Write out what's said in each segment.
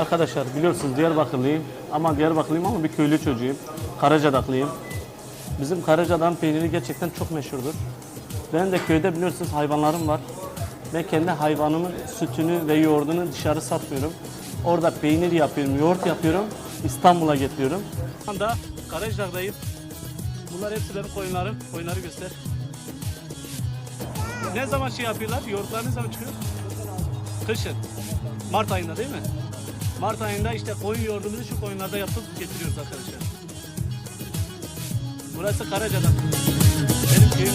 Arkadaşlar biliyorsunuz Diyarbakırlıyım ama Diyarbakırlıyım ama bir köylü çocuğuyum. Karacadaklıyım. Bizim Karacadağ'ın peyniri gerçekten çok meşhurdur. Ben de köyde biliyorsunuz hayvanlarım var. Ben kendi hayvanımın sütünü ve yoğurdunu dışarı satmıyorum. Orada peynir yapıyorum, yoğurt yapıyorum. İstanbul'a getiriyorum. Şu anda Karacadağ'dayım. Bunlar hepsi benim koyunlarım. Koyunları göster. Ne zaman şey yapıyorlar? Yoğurtlar ne zaman çıkıyor? Kışın. Mart ayında değil mi? Mart ayında işte koyun yoğurdumuzu şu koyunlarda yapıp getiriyoruz arkadaşlar. Burası Karacadağ. Benim köyüm.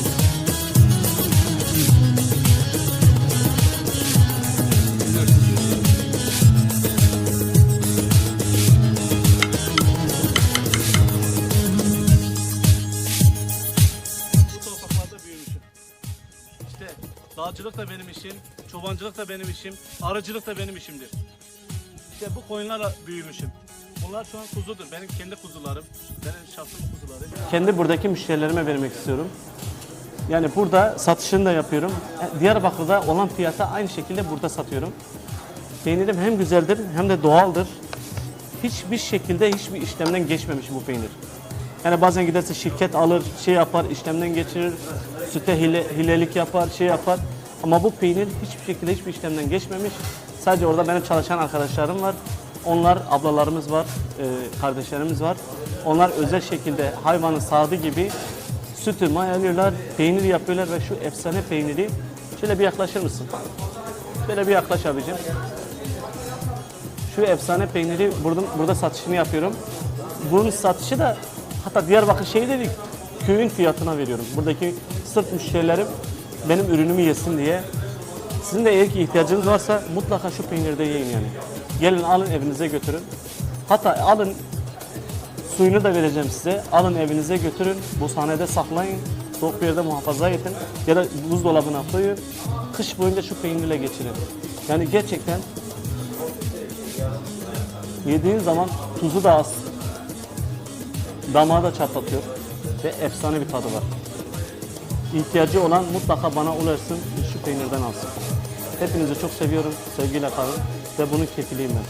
İşte dağcılık da benim işim, çobancılık da benim işim, arıcılık da benim işimdir. İşte bu koyunlarla büyümüşüm. Bunlar şu an kuzudur. Benim kendi kuzularım. Benim şahsım kuzuları. Kendi buradaki müşterilerime vermek istiyorum. Yani burada satışını da yapıyorum. E, Diyarbakır'da olan fiyata aynı şekilde burada satıyorum. Peynirim hem güzeldir hem de doğaldır. Hiçbir şekilde hiçbir işlemden geçmemiş bu peynir. Yani bazen giderse şirket alır, şey yapar, işlemden geçirir, süte hile, hilelik yapar, şey yapar. Ama bu peynir hiçbir şekilde hiçbir işlemden geçmemiş. Sadece orada benim çalışan arkadaşlarım var. Onlar ablalarımız var, e, kardeşlerimiz var. Onlar özel şekilde hayvanın sağdığı gibi sütü mayalıyorlar, peynir yapıyorlar ve şu efsane peyniri şöyle bir yaklaşır mısın? Şöyle bir yaklaş abicim. Şu efsane peyniri burada, burada satışını yapıyorum. Bunun satışı da hatta Diyarbakır şeyi dedik köyün fiyatına veriyorum. Buradaki sırf müşterilerim benim ürünümü yesin diye. Sizin de eğer ki ihtiyacınız varsa mutlaka şu peynirde yiyin yani. Gelin alın evinize götürün. Hatta alın suyunu da vereceğim size. Alın evinize götürün. Bu sahnede saklayın. Soğuk bir yerde muhafaza edin. Ya da buzdolabına koyun. Kış boyunca şu peynirle geçirin. Yani gerçekten Yediğin zaman tuzu da az. Damağı da çatlatıyor. Ve efsane bir tadı var. İhtiyacı olan mutlaka bana ulaşsın, peynirden alsın. Hepinizi çok seviyorum, sevgiyle kalın ve bunun kefiliyim ben.